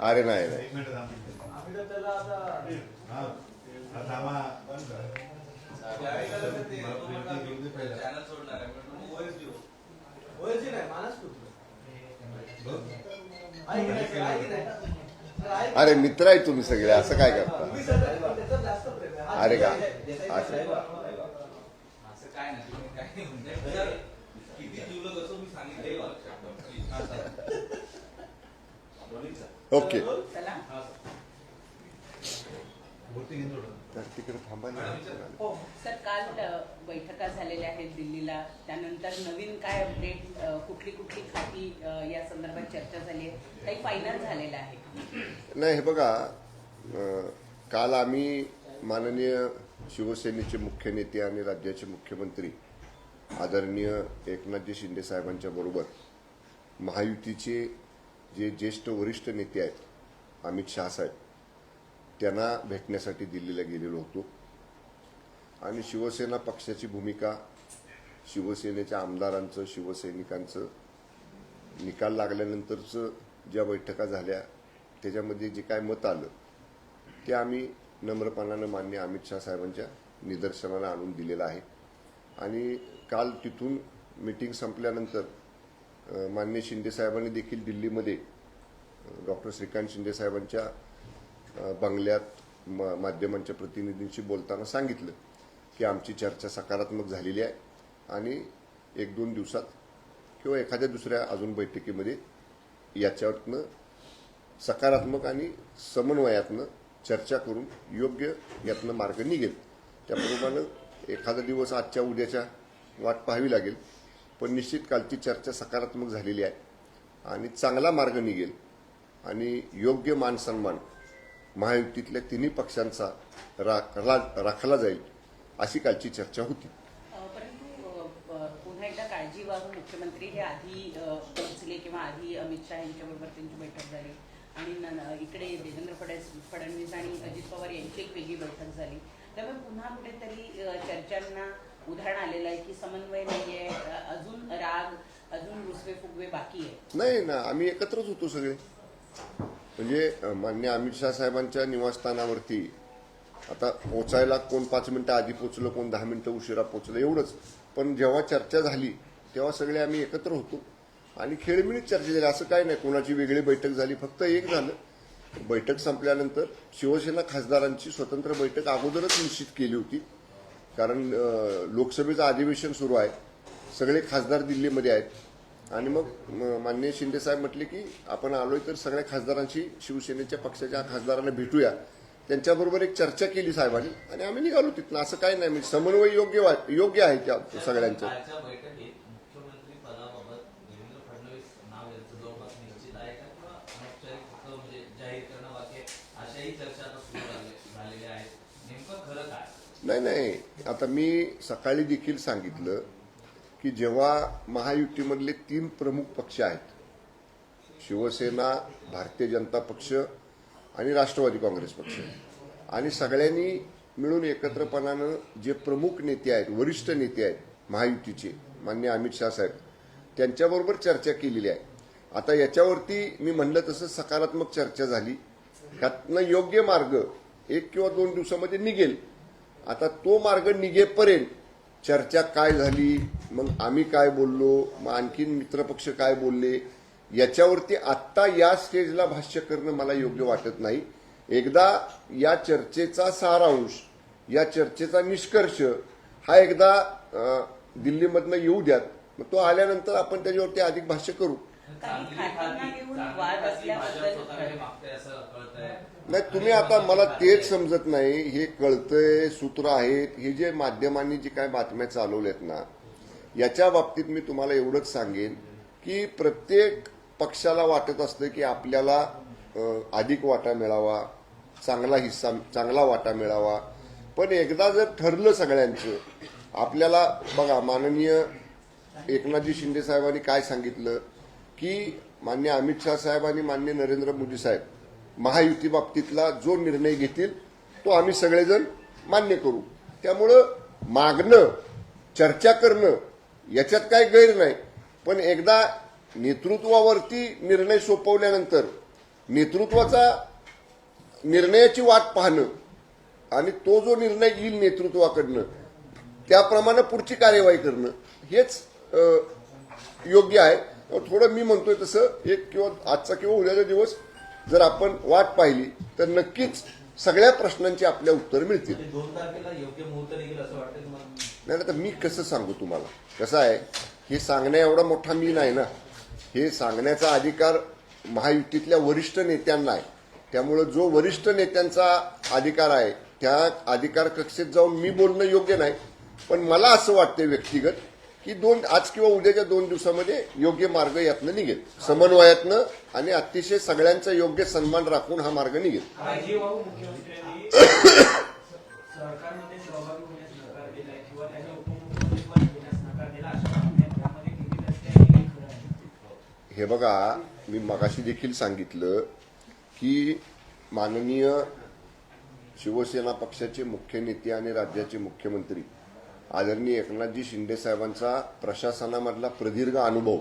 अरे नाही हा अरे मित्र आहे तुम्ही सगळे असं काय? करता. हा, अरे का? असं. देसाई- असं काय नाही तुम्ही काय नाही म्हणताय सर, किती जीवलं कसं मी सांगितलं लक्षात ठेवा. ओके. चला. हा. तर तिकडे हो. सर काल अ, बैठका झालेल्या आहेत दिल्लीला. त्यानंतर नवीन काय अपडेट अ, कुठली कुठली खाती अ, या संदर्भात चर्चा झाली आहे? काही फायनल झालेलं आहे? नाही हे बघा अं, काल आम्ही माननीय शिवसेनेचे मुख्य नेते आणि राज्याचे मुख्यमंत्री आदरणीय एकनाथजी शिंदे साहेबांच्या बरोबर महायुतीचे जे ज्येष्ठ वरिष्ठ नेते आहेत अमित शहा साहेब त्यांना भेटण्यासाठी दिल्लीला गेलेलो होतो. आणि शिवसेना पक्षाची भूमिका शिवसेनेच्या आमदारांचं शिवसैनिकांचं निकाल लागल्यानंतरचं ज्या बैठका झाल्या त्याच्यामध्ये जे काय मत आलं ते आम्ही नम्रपणानं मान्य अमित शहा साहेबांच्या निदर्शनाला आणून दिलेलं आहे. आणि काल तिथून मिटिंग संपल्यानंतर मान्य शिंदेसाहेबांनी देखील दिल्लीमध्ये डॉक्टर श्रीकांत शिंदेसाहेबांच्या बंगल्यात म माध्यमांच्या प्रतिनिधींशी बोलताना सांगितलं की आमची चर्चा सकारात्मक झालेली आहे आणि एक दोन दिवसात किंवा एखाद्या दुसऱ्या अजून बैठकीमध्ये याच्यातनं सकारात्मक आणि समन्वयातनं चर्चा करून योग्य यातनं मार्ग निघेल. त्याप्रमाणे एखादा दिवस आजच्या उद्याच्या वाट पाहावी लागेल पण निश्चित कालची चर्चा सकारात्मक झालेली आहे आणि चांगला मार्ग निघेल आणि योग्य मानसन्मान महायुक्तीतल्या महायुतीतल्या तिन्ही पक्षांचा राखला राखला जाईल अशी कालची चर्चा होती. पुन्हा एकदा काळजी वाहून मुख्यमंत्री हे आधी पोहोचले किंवा आधी अमित शहा यांच्याबरोबर त्यांची बैठक झाली. आणि न- इकडे देवेंद्र फडणवीस फडणवीस आणि अजित पवार यांची एक वेगळी बैठक झाली. त्यामुळे पुन्हा कुठेतरी चर्चांना उदाहरण आलेलं आहे की समन्वय नाहीये आहे अजून राग अजून रुसवे फुगवे बाकी आहे नाही ना आम्ही एकत्रच होतो सगळे. म्हणजे मान्य अमित शहा साहेबांच्या निवासस्थानावरती आता पोचायला कोण पाच मिनटं आधी पोचलं कोण दहा मिनटं उशिरा पोचलं एवढंच. पण जेव्हा चर्चा झाली तेव्हा सगळे आम्ही एकत्र होतो. आणि खेळमिळीत चर्चा झाली. असं काय नाही. कोणाची वेगळी बैठक झाली. फक्त एक झालं. बैठक संपल्यानंतर शिवसेना खासदारांची स्वतंत्र बैठक अगोदरच निश्चित केली होती. कारण लोकसभेचं अधिवेशन सुरू आहे. सगळे खासदार दिल्लीमध्ये आहेत. आणि मग माननीय शिंदे साहेब म्हटले की आपण आलोय तर सगळ्या खासदारांशी शिवसेनेच्या पक्षाच्या खासदारांना भेटूया. त्यांच्याबरोबर एक चर्चा केली साहेबांनी. आणि आम्ही निघालो तिथनं. असं काही नाही. म्हणजे समन्वय योग्य वा- योग्य आहे त्या सगळ्यांचं कालच्या बैठकीत मुख्यमंत्री पदाबाबत देवेंद्र फडणवीस नाव यांचं जवळपास निश्चित आहे का किंवा अनौपचारिक फक्त म्हणजे जाहीर करणं बाकी आहे? अशाही चर्चा आता सुरू झाले- झालेल्या आहेत नेमकं खरं काय नाही नाही. आता मी सकाळी देखील सांगितलं की जेव्हा महायुतीमधले तीन प्रमुख पक्ष आहेत शिवसेना भारतीय जनता पक्ष आणि राष्ट्रवादी काँग्रेस पक्ष आणि सगळ्यांनी मिळून एकत्रपणानं जे प्रमुख नेते आहेत वरिष्ठ नेते आहेत महायुतीचे मान्य अमित शाह साहेब त्यांच्याबरोबर चर्चा केलेली आहे. आता याच्यावरती मी म्हणलं तसं सकारात्मक चर्चा झाली. त्यातनं योग्य मार्ग एक किंवा दोन दिवसामध्ये निघेल. आता तो मार्ग निघेपर्यंत चर्चा काय झाली मग आम्ही काय बोललो मग आणखीन मित्रपक्ष काय बोलले याच्यावरती आत्ता या स्टेजला भाष्य करणं मला योग्य वाटत नाही. एकदा या चर्चेचा सारांश या चर्चेचा निष्कर्ष हा एकदा दिल्लीमधनं येऊ द्यात. मग तो आल्यानंतर आपण त्याच्यावरती अधिक भाष्य करू. नाही तुम्ही आता मला तेच समजत नाही. हे कळतंय सूत्र आहेत. हे जे माध्यमांनी जी काय बातम्या चालवल्यात ना याच्या बाबतीत मी तुम्हाला एवढंच सांगेन की प्रत्येक पक्षाला वाटत असतं की आपल्याला अधिक वाटा मिळावा चांगला हिस्सा चांगला वाटा मिळावा. पण एकदा जर ठरलं सगळ्यांचं आपल्याला बघा माननीय एकनाथजी शिंदे साहेबांनी काय सांगितलं की मान्य अमित शहा साहेब आणि मान्य नरेंद्र मोदी साहेब महायुती बाबतीतला जो निर्णय घेतील तो आम्ही सगळेजण मान्य करू. त्यामुळं मागणं चर्चा करणं याच्यात काय गैर नाही. पण एकदा नेतृत्वावरती निर्णय सोपवल्यानंतर नेतृत्वाचा निर्णयाची वाट पाहणं आणि तो जो निर्णय येईल नेतृत्वाकडनं त्याप्रमाणे पुढची कार्यवाही करणं हेच योग्य आहे. थोडं मी म्हणतोय तसं एक किंवा आजचा किंवा उद्याचा दिवस जर आपण वाट पाहिली तर नक्कीच सगळ्या प्रश्नांची आपल्या उत्तर मिळतील. नाही, तर मी कसं सांगू तुम्हाला? कसं आहे हे सांगण्या एवढा मोठा मी नाही ना? हे सांगण्याचा अधिकार महायुतीतल्या वरिष्ठ नेत्यांना आहे. त्यामुळं जो वरिष्ठ नेत्यांचा अधिकार आहे त्या अधिकार कक्षेत जाऊन मी बोलणं योग्य नाही. पण मला असं वाटतं व्यक्तिगत की दोन आज किंवा उद्याच्या दोन दिवसामध्ये योग्य मार्ग यातनं निघेल. समन्वयातनं आणि अतिशय सगळ्यांचा योग्य सन्मान राखून हा मार्ग निघेल. हे हे बघा मी मगाशी देखील सांगितलं की माननीय शिवसेना पक्षाचे मुख्य नेते आणि राज्याचे मुख्यमंत्री आदरणीय एकनाथजी शिंदे साहेबांचा प्रशासनामधला प्रदीर्घ अनुभव.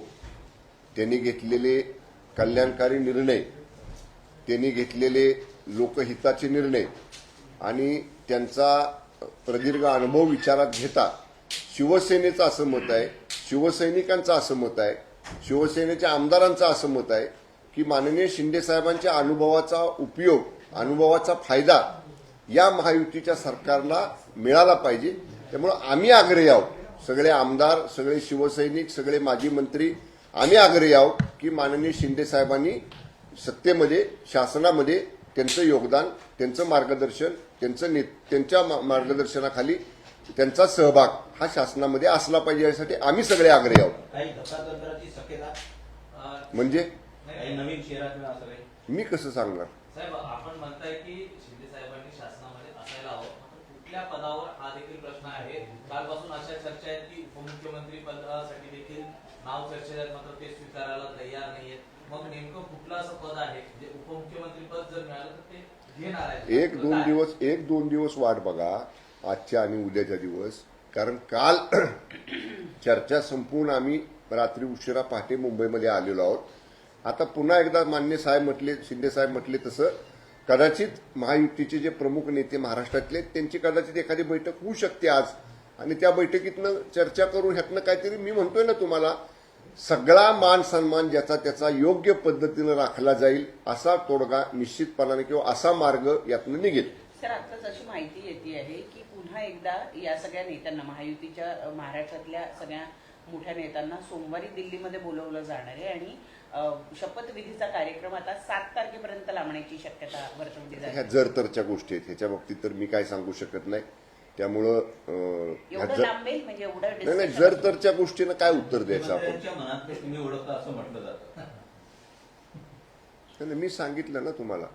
त्यांनी घेतलेले कल्याणकारी निर्णय त्यांनी घेतलेले लोकहिताचे निर्णय आणि त्यांचा प्रदीर्घ अनुभव विचारात घेता शिवसेनेचं असं मत आहे शिवसैनिकांचं असं मत आहे शिवसेनेच्या आमदारांचं असं मत आहे की माननीय शिंदे साहेबांच्या अनुभवाचा उपयोग अनुभवाचा फायदा या महायुतीच्या सरकारला मिळाला पाहिजे. त्यामुळं आम्ही आग्रही आहोत. सगळे आमदार सगळे शिवसैनिक सगळे माजी मंत्री आम्ही आग्रही आहोत की माननीय शिंदे साहेबांनी सत्तेमध्ये शासनामध्ये त्यांचं योगदान त्यांचं मार्गदर्शन त्यांचं ने- त्यांच्या मार्गदर्शनाखाली त्यांचा सहभाग हा शासनामध्ये असला पाहिजे यासाठी आम्ही सगळे आग्रही आहोत. म्हणजे? मी कसं सांगणार साहेब आपण म्हणताय की शिंदे साहेबांनी शासनामध्ये असायला हवं मात्र कुठल्या पदावर हा देखील प्रश्न आहे. कालपासून अशा चर्चा आहेत की उपमुख्यमंत्री पदासाठी देखील नाव चर्चेत आहेत मात्र ते स्वीकारायला तयार नाहीयेत मग नेमकं कुठलं असं पद आहे? जे उपमुख्यमंत्री पद जर मिळालं तर ते घेणार आहे एक दोन दिवस एक दोन दिवस वाट बघा आजच्या आणि उद्याच्या दिवस. कारण काल चर्चा संपून आम्ही रात्री उशिरा पहाटे मुंबईमध्ये आलेलो आहोत. आता पुन्हा एकदा मान्य साहेब म्हटले शिंदे साहेब म्हटले तसं कदाचित महायुतीचे जे प्रमुख नेते महाराष्ट्रातले त्यांची कदाचित एखादी बैठक होऊ शकते आज. आणि त्या बैठकीतनं चर्चा करून ह्यातनं काहीतरी मी म्हणतोय ना तुम्हाला सगळा मान सन्मान ज्याचा त्याचा योग्य पद्धतीनं राखला जाईल असा तोडगा निश्चितपणाने किंवा असा मार्ग यातनं निघेल. सर आताच अशी माहिती येते आहे की पुन्हा एकदा या सगळ्या नेत्यांना महायुतीच्या महाराष्ट्रातल्या सगळ्या मोठ्या नेत्यांना सोमवारी दिल्लीमध्ये बोलवलं जाणार आहे आणि शपथविधीचा कार्यक्रम आता सात तारखेपर्यंत लांबण्याची शक्यता वर्तवली ह्या जाते. जर तरच्या गोष्टी आहेत. ह्याच्या बाबतीत तर मी काय सांगू शकत नाही. त्यामुळं अं, ह्या एवढं जर लांबेल म्हणजे एवढं नाही नाही discussion जर तरच्या गोष्टीनं काय उत्तर द्यायचं आपण? मुख्यमंत्र्यांच्या मनात ते तुम्ही ओळखता असं म्हटलं जातं. नाही, नाही, मी सांगितलं ना तुम्हाला.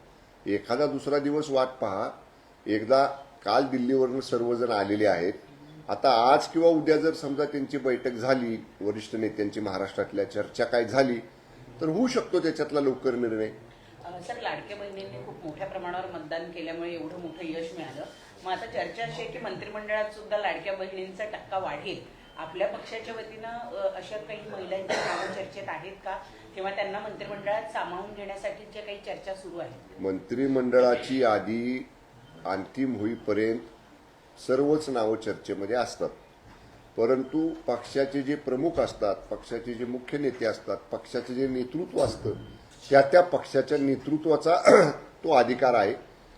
एखादा दुसरा दिवस वाट पहा. एकदा काल दिल्लीवरून सर्वजण आलेले आहेत. आता आज किंवा उद्या जर समजा त्यांची बैठक झाली वरिष्ठ नेत्यांची महाराष्ट्रातल्या चर्चा काय झाली तर होऊ शकतो त्याच्यातला लवकर निर्णय. सर लाडक्या बहिणींनी खूप मोठ्या प्रमाणावर मतदान केल्यामुळे एवढं मोठं यश मिळालं. मग आता चर्चा अशी आहे की मंत्रिमंडळात सुद्धा लाडक्या बहिणींचा टक्का वाढेल. आपल्या पक्षाच्या वतीनं अशा काही महिलांची नावं चर्चेत आहेत का? किंवा त्यांना मंत्रिमंडळात सामावून घेण्यासाठीच्या काही चर्चा सुरू आहेत. मंत्रिमंडळाची यादी अंतिम होईपर्यंत सर्वच नावं चर्चेमध्ये असतात. परंतु पक्षाचे जे प्रमुख असतात पक्षाचे जे मुख्य नेते असतात पक्षाचे जे नेतृत्व असतं त्या त्या पक्षाच्या नेतृत्वाचा तो अधिकार आहे.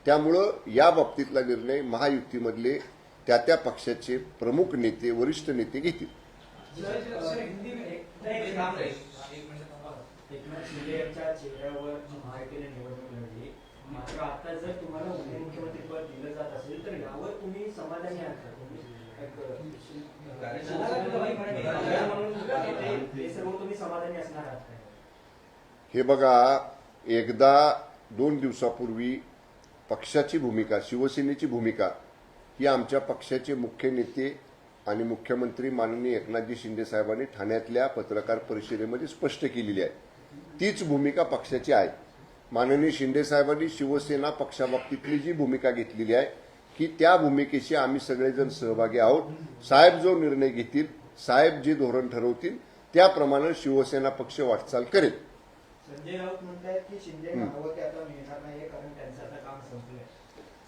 त्यामुळं या बाबतीतला निर्णय महायुतीमधले त्या त्या पक्षाचे प्रमुख नेते वरिष्ठ नेते घेतील. मात्र आता जर तुम्हाला उपमुख्यमंत्री पद दिलं जात असेल तर यावर तुम्ही समाधानी आहात हे बघा एकदा दोन दिवसापूर्वी पक्षाची भूमिका शिवसेनेची भूमिका ही आमच्या पक्षाचे मुख्य नेते आणि मुख्यमंत्री माननीय एकनाथजी शिंदे साहेबांनी ठाण्यातल्या पत्रकार परिषदेमध्ये स्पष्ट केलेली आहे. तीच भूमिका पक्षाची आहे. माननीय शिंदे साहेबांनी शिवसेना पक्षाबाबतीतली जी भूमिका घेतलेली आहे की त्या भूमिकेशी आम्ही सगळेजण सहभागी आहोत. साहेब जो निर्णय घेतील साहेब जे धोरण ठरवतील त्याप्रमाणे शिवसेना पक्ष वाटचाल करेल.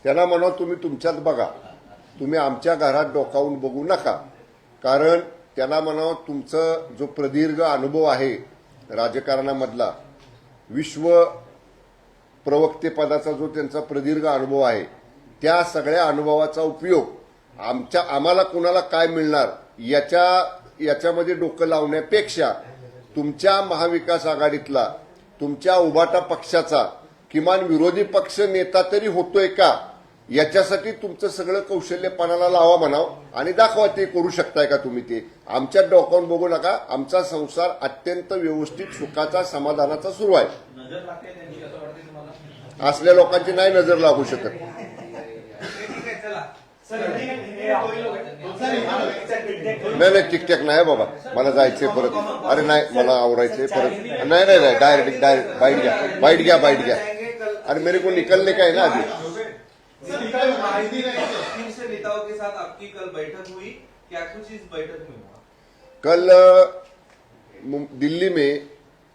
त्यांना म्हणा तुम्ही तुमच्यात बघा. तुम्ही आमच्या घरात डोकावून बघू नका. कारण त्यांना म्हणा तुमचं जो प्रदीर्घ अनुभव आहे राजकारणामधला विश्व प्रवक्तेपदाचा जो त्यांचा प्रदीर्घ अनुभव आहे त्या सगळ्या अनुभवाचा उपयोग आमच्या आम्हाला कुणाला काय मिळणार याच्या याच्यामध्ये डोकं लावण्यापेक्षा तुमच्या महाविकास आघाडीतला तुमच्या उभाटा पक्षाचा किमान विरोधी पक्ष नेता तरी होतोय का याच्यासाठी तुमचं सगळं कौशल्यपणाला लावा म्हणाव आणि दाखवा ते करू शकताय का तुम्ही ते. आमच्या डोकावून बघू नका आमचा संसार अत्यंत व्यवस्थित सुखाचा समाधानाचा सुरू आहे. असल्या लोकांची नाही नजर लागू शकत. नाही नाही टिकटॅक नाही बाबा। मला जायचंय परत। अरे नाही, मला आवरायचंय परत। नाही नाही नाही, डायरेक्ट डायरेक्ट बाईट घ्या बाईट घ्या बाईट घ्या अरे मेरे को निकलने का है ना अभी। कल दिल्ली में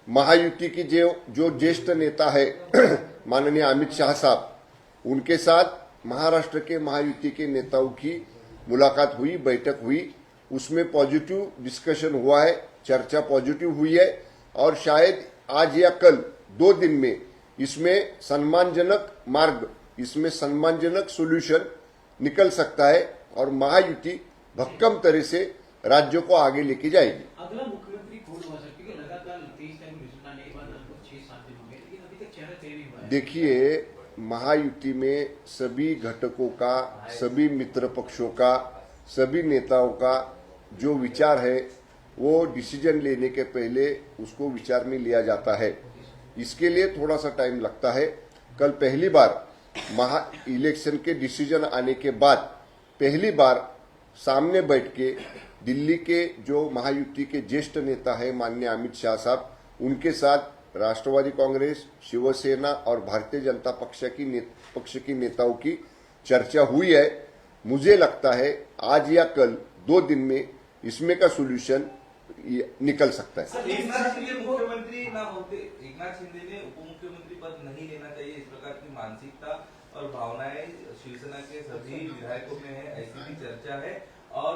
महायुति की जो जो ज्येष्ठ नेता है, माननीय अमित शाह साहब, उनके साथ महाराष्ट्र के महायुति के नेताओं की मुलाकात हुई बैठक हुई। उसमें पॉजिटिव डिस्कशन हुआ है चर्चा पॉजिटिव हुई है और शायद आज या कल दो दिन में इसमें सम्मानजनक मार्ग इसमें सम्मानजनक सोल्यूशन निकल सकता है और महायुति भक्कम तरह से राज्य को आगे लेके जाएगी। अगला मुख्यमंत्री कौन लगातार तेईस छह सात दिन हो गए लेकिन अभी तक चेहरा तय नहीं हुआ देखिए महायुति में सभी घटकों का, सभी मित्र पक्षों का, सभी नेताओं का जो विचार है, वो डिसीज़न लेने के पहले उसको विचार में लिया जाता है। इसके लिए थोड़ा सा टाइम लगता है। कल पहली बार महा इलेक्शन के डिसीज़न आने के बाद पहली बार सामने बैठ के दिल्ली के जो महायुति के ज्येष्ठ नेता है, माननीय अमित शाह साहब, उनके साथ राष्ट्रवादी कांग्रेस, शिवसेना और भारतीय जनता पक्ष की पक्ष की नेताओं की चर्चा हुई है। मुझे लगता है आज या कल, दो दिन में इसमें का सोल्यूशन निकल सकता है। मुख्यमंत्री ना होते एकनाथ शिंदे ने उप मुख्यमंत्री पद नहीं लेना चाहिए, इस प्रकार की मानसिकता और भावनाएँ शिवसेना के सभी विधायकों में है, ऐसी भी चर्चा है। और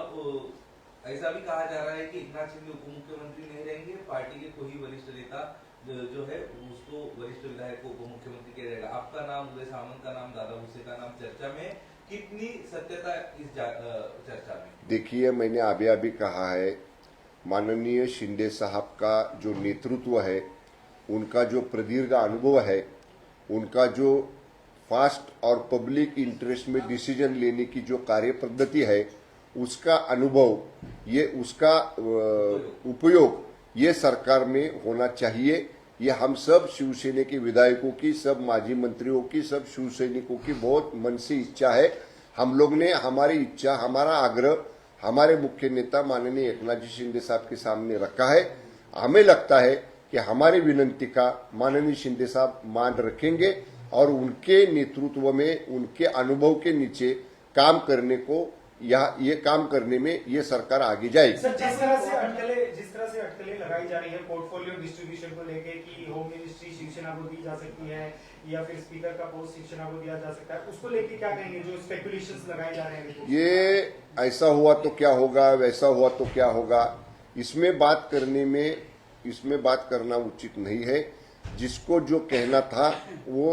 ऐसा भी कहा जा रहा है कि एकनाथ शिंदे उप मुख्यमंत्री नहीं रहेंगे, पार्टी के कोई वरिष्ठ नेता जो है उसको वरिष्ठ विधायक को मुख्यमंत्री किया जाएगा। आपका नाम उदय सामंत का नाम दादा भूसे का नाम चर्चा में कितनी सत्यता इस चर्चा में? देखिए मैंने अभी अभी कहा है माननीय शिंदे साहब का जो नेतृत्व है उनका जो प्रदीर्घ अनुभव है उनका जो फास्ट और पब्लिक इंटरेस्ट में डिसीज़न लेने की जो कार्य पद्धति है उसका अनुभव ये उसका उपयोग ये सरकार में होना चाहिए। ये हम सब शिवसेना के विधायकों की, सब माजी मंत्रियों की, सब शिवसैनिकों की बहुत मन से इच्छा है। हम लोग ने हमारी इच्छा, हमारा आग्रह, हमारे मुख्य नेता माननीय एकनाथ जी शिंदे साहब के सामने रखा है। हमें लगता है कि हमारी विनंती का माननीय शिंदे साहब मान रखेंगे और उनके नेतृत्व में, उनके अनुभव के नीचे काम करने को या ये काम करने में ये सरकार आगे जाएगी। सर जिस तरह से अटकलें जिस तरह से अटकलें लगाई जा रही है पोर्टफोलियो डिस्ट्रीब्यूशन को लेके कि होम मिनिस्ट्री शिवसेना को दी जा सकती है या फिर स्पीकर का पोस्ट शिवसेना को दिया जा सकता है उसको लेके क्या कहेंगे जो स्पेकुलेशंस लगाए जा रहे हैं? ये ऐसा हुआ तो क्या होगा वैसा हुआ तो क्या होगा इसमें बात करने में इसमें बात करना उचित नहीं है। जिसको जो कहना था वो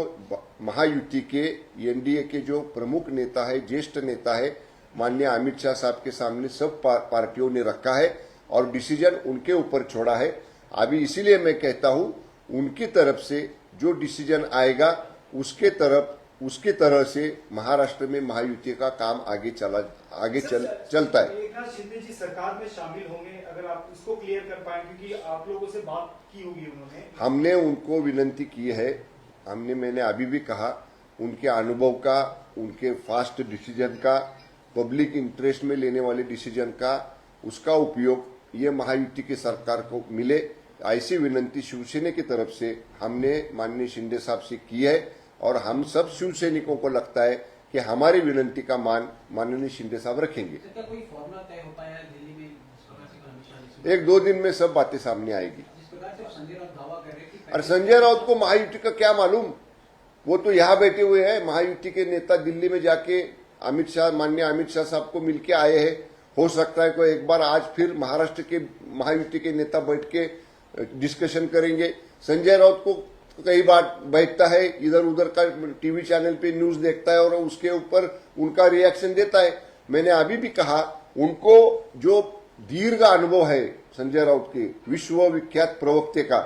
महायुति के एनडीए के जो प्रमुख नेता है ज्येष्ठ नेता है माननीय अमित शाह साहब के सामने सब पार्टियों ने रखा है और डिसीज़न उनके ऊपर छोड़ा है। अभी इसीलिए मैं कहता हूँ उनकी तरफ़ से जो डिसीज़न आएगा उसके तरफ़ उसकी तरह से महाराष्ट्र में महायुति का काम आगे चला आगे चल चलता है। एक नाथ शिंदे जी सरकार में शामिल होंगे अगर आप इसको क्लियर कर पाए क्योंकि आप लोगों से बात की होगी उन्होंने। हमने उनको विनंती की है हमने मैंने अभी भी कहा उनके अनुभव का उनके फास्ट डिसीज़न का पब्लिक इंटरेस्ट में लेने वाले डिसीज़न का उसका उपयोग ये महायुति की सरकार को मिले। ऐसी विनंती शिवसेना की तरफ़ से हमने माननीय शिंदे साहब से की है और हम सब शिवसैनिकों को लगता है कि हमारी विनंती का मान माननीय शिंदे साहब रखेंगे। ने एक दो दिन में सब बातें सामने आएगी। और संजय राउत को महायुति का क्या मालूम? वो तो यहाँ बैठे हुए हैं महायुति के नेता दिल्ली में जाके अमित शाह, माननीय अमित शाह साहब को मिलके आए हैं। हो सकता है कोई एक बार आज फिर महाराष्ट्र के, महायुति के नेता बैठ के डिस्कशन करेंगे। संजय राउत को कई बार बैठता है इधर उधर का टीवी चैनल पे न्यूज़ देखता है और उसके ऊपर उनका रिएक्शन देता है। मैंने अभी भी कहा, उनको जो दीर्घ अनुभव है संजय राउत के विश्व विख्यात प्रवक्ते का,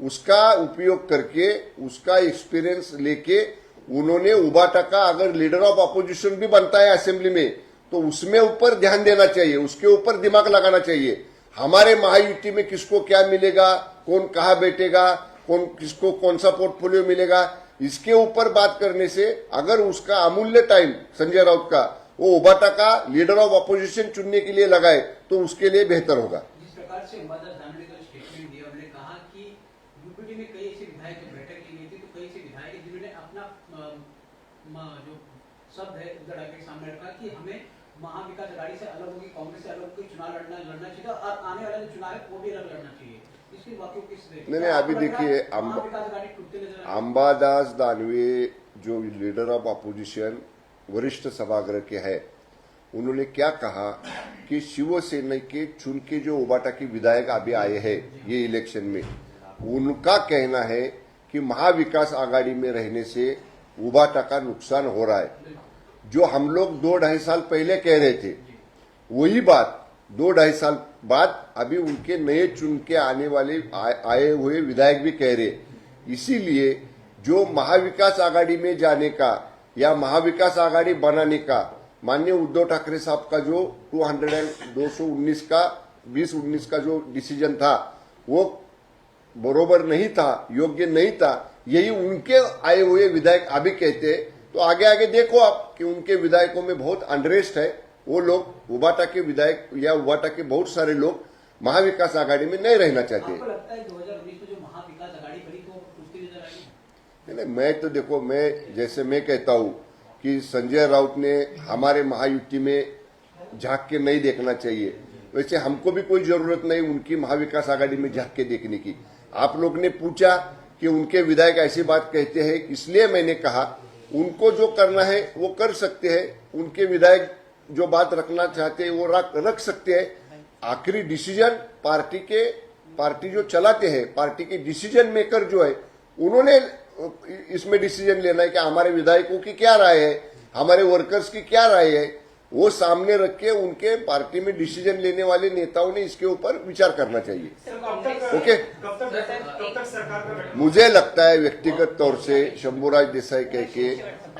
उसका उपयोग करके, उसका एक्सपीरियंस लेके उन्होंने उबाटा का अगर लीडर ऑफ़ अपोजिशन भी बनता है असेंबली में तो उसमें ऊपर ध्यान देना चाहिए, उसके ऊपर दिमाग लगाना चाहिए। हमारे महायुति में किसको क्या मिलेगा, कौन कहा बैठेगा, कौन किसको कौन सा पोर्टफोलियो मिलेगा, इसके ऊपर बात करने से अगर उसका अमूल्य टाइम संजय राउत का, वो उबाटा का लीडर ऑफ़ अपोजिशन चुनने के लिए लगाए तो उसके लिए बेहतर होगा जिस प्रकार से अंबादास दानवे का स्टेटमेंट दिया उन्होंने कहा कि यूपीडी में कई ऐसे विधायक की बैठक की गई थी तो कई ऐसे विधायक हैं जिन्होंने अपना अ, म- जो शब्द है ठाकरे के सामने रखा कि हमें महाविकास अघाड़ी से अलग होगी कांग्रेस से अलग होगी चुनाव लड़ना लड़ना चाहिए और आने वाला जो चुनाव है वो भी अलग लड़ना चाहिए नहीं, नहीं, अभी देखिए, अम्ब- महाविकास अघाड़ी टूटते नज़र आ रही। अंबादास दानवे जो लीडर ऑफ़ अपोजिशन वरिष्ठ सभागृह के है उन्होंने क्या कहा कि शिवसेना के चुन के जो उबाटा के विधायक अभी आए हैं ये इलेक्शन में उनका कहना है कि महाविकास आघाड़ी में रहने से उबाटा का नुकसान हो रहा है। जो हम लोग दो ढाई साल पहले कह रहे थे वही बात दो ढाई साल बाद अभी उनके नए चुन के आने वाले आए, हुए विधायक भी कह रहे इसीलिए जो महाविकास आघाड़ी में जाने का या महाविकास आघाड़ी बनाने का माननीय उद्धव ठाकरे साहब का जो 200 एंड 219 का 20 19 का जो डिसीज़न था वो बरोबर नहीं था योग्य नहीं था। यही उनके आए हुए विधायक अभी कहते हैं। तो आगे आगे देखो आप कि उनके विधायकों में बहुत अनरेस्ट है। वो लोग उबाटा के विधायक या उबाटा के बहुत सारे लोग महाविकास आघाड़ी में नहीं रहना चाहते। आपको लगता है 2019 में जो महाविकास अघाड़ी बनी तो नहीं नहीं मैं तो देखो मैं जैसे मैं कहता हूँ कि संजय राउत ने हमारे महायुति में झाँक के नहीं देखना चाहिए। वैसे हमको भी कोई ज़रूरत नहीं उनकी महाविकास आघाड़ी में झाँक के देखने की। आप लोग ने पूछा कि उनके विधायक ऐसी बात कहते हैं इसलिए मैंने कहा उनको जो करना है वो कर सकते हैं। उनके विधायक जो बात रखना चाहते हैं वो रख, रख सकते हैं। आखिरी डिसीज़न पार्टी के पार्टी जो चलाते हैं पार्टी के डिसीज़न मेकर जो है उन्होंने इसमें डिसीज़न लेना है कि हमारे विधायकों की क्या राय है हमारे वर्कर्स की क्या राय है। वो सामने रख के उनके पार्टी में डिसीजन लेने वाले नेताओं ने इसके ऊपर विचार करना चाहिए। ओके? मुझे लगता है व्यक्तिगत तौर से शंभूराज देसाई कह के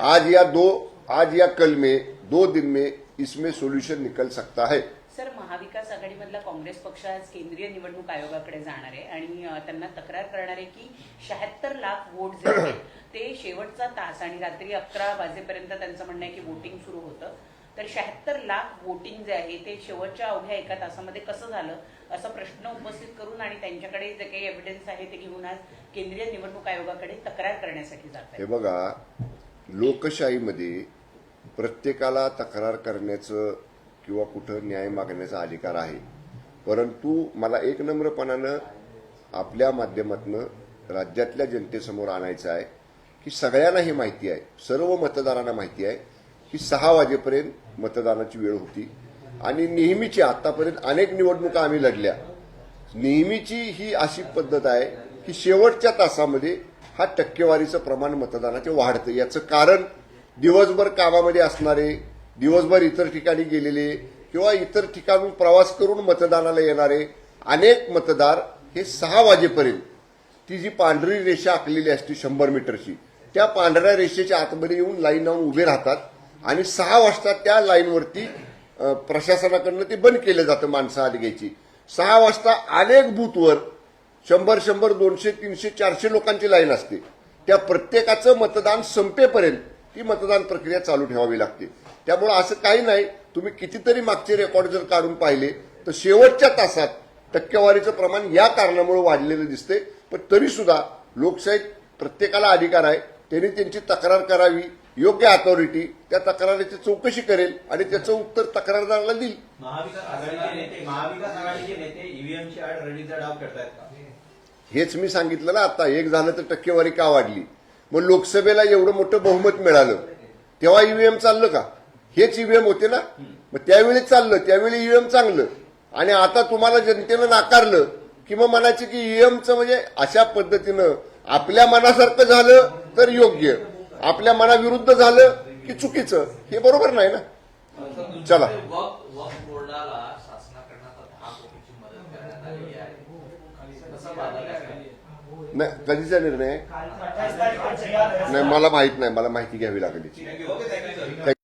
आज या दो आज या कल में दो दिन में इसमें सोल्यूशन निकल सकता है। सर महाविकास आघाडीमधला काँग्रेस पक्ष आज केंद्रीय निवडणूक आयोगाकडे जाणार आहे आणि त्यांना तक्रार करणार आहे की शहात्तर लाख वोट जे आहेत ते शेवटचा तास आणि रात्री अकरा वाजेपर्यंत त्यांचं म्हणणं आहे की वोटिंग सुरू होतं. तर शहात्तर लाख वोटिंग जे आहे ते शेवटच्या अवघ्या एका तासामध्ये कसं झालं असा प्रश्न उपस्थित करून आणि त्यांच्याकडे जे काही एव्हिडन्स आहे ते घेऊन आज केंद्रीय निवडणूक आयोगाकडे तक्रार करण्यासाठी जात हे बघा लोकशाहीमध्ये प्रत्येकाला तक्रार करण्याचं किंवा कुठं न्याय मागण्याचा अधिकार आहे. परंतु मला एक नम्रपणानं आपल्या माध्यमातनं राज्यातल्या जनतेसमोर आणायचं आहे की सगळ्यांना ही माहिती आहे सर्व मतदारांना माहिती आहे की सहा वाजेपर्यंत मतदानाची वेळ होती. आणि नेहमीची आतापर्यंत अनेक निवडणुका आम्ही लढल्या. नेहमीची ही अशी पद्धत आहे की शेवटच्या तासामध्ये हा टक्केवारीचं प्रमाण मतदानाचे वाढतं. याचं कारण दिवसभर कामामध्ये असणारे दिवसभर इतर ठिकाणी गेलेले किंवा इतर ठिकाणून प्रवास करून मतदानाला येणारे अनेक मतदार हे सहा वाजेपर्यंत ती जी पांढरी रेषा आखलेली असते शंभर मीटरची त्या पांढऱ्या रेषेच्या आतमध्ये येऊन लाईन लावून उभे राहतात. आणि सहा वाजता त्या लाईनवरती प्रशासनाकडनं ते बंद केलं जातं माणसं आत घ्यायची. सहा वाजता अनेक बूथवर शंभर शंभर दोनशे तीनशे चारशे लोकांची लाईन असते. त्या प्रत्येकाचं मतदान संपेपर्यंत ती मतदान प्रक्रिया चालू ठेवावी लागते. त्यामुळं असं काही नाही तुम्ही कितीतरी मागचे रेकॉर्ड जर काढून पाहिले तर शेवटच्या तासात टक्केवारीचं प्रमाण या कारणामुळे वाढलेलं दिसते पण तरीसुद्धा लोकशाहीत प्रत्येकाला अधिकार आहे त्यांनी त्यांची तक्रार करावी योग्य अथॉरिटी त्या तक्रारीची चौकशी करेल आणि त्याचं उत्तर तक्रारदाराला देईल. महाविकास आघाडीचे नेते महाविकास आघाडीचे नेते ईव्हीएमची आड रडीचा डाव खेळतायत का? हेच मी सांगितलं ना आता. एक झालं तर टक्केवारी का वाढली? मग लोकसभेला एवढं मोठं बहुमत मिळालं तेव्हा ईव्हीएम चाललं का? हेच ईव्हीएम होते ना? मग त्यावेळी चाललं त्यावेळी ईव्हीएम चांगलं. आणि आता तुम्हाला जनतेनं नाकारलं की मग म्हणायचं की ईव्हीएमचं म्हणजे अशा पद्धतीनं आपल्या मनासारखं झालं तर योग्य. आपल्या मनाविरुद्ध झालं की चुकीचं हे बरोबर नाही ना? चला. पाहता नाही कधीचा निर्णय? नाही मला माहीत नाही मला माहिती घ्यावी लागेल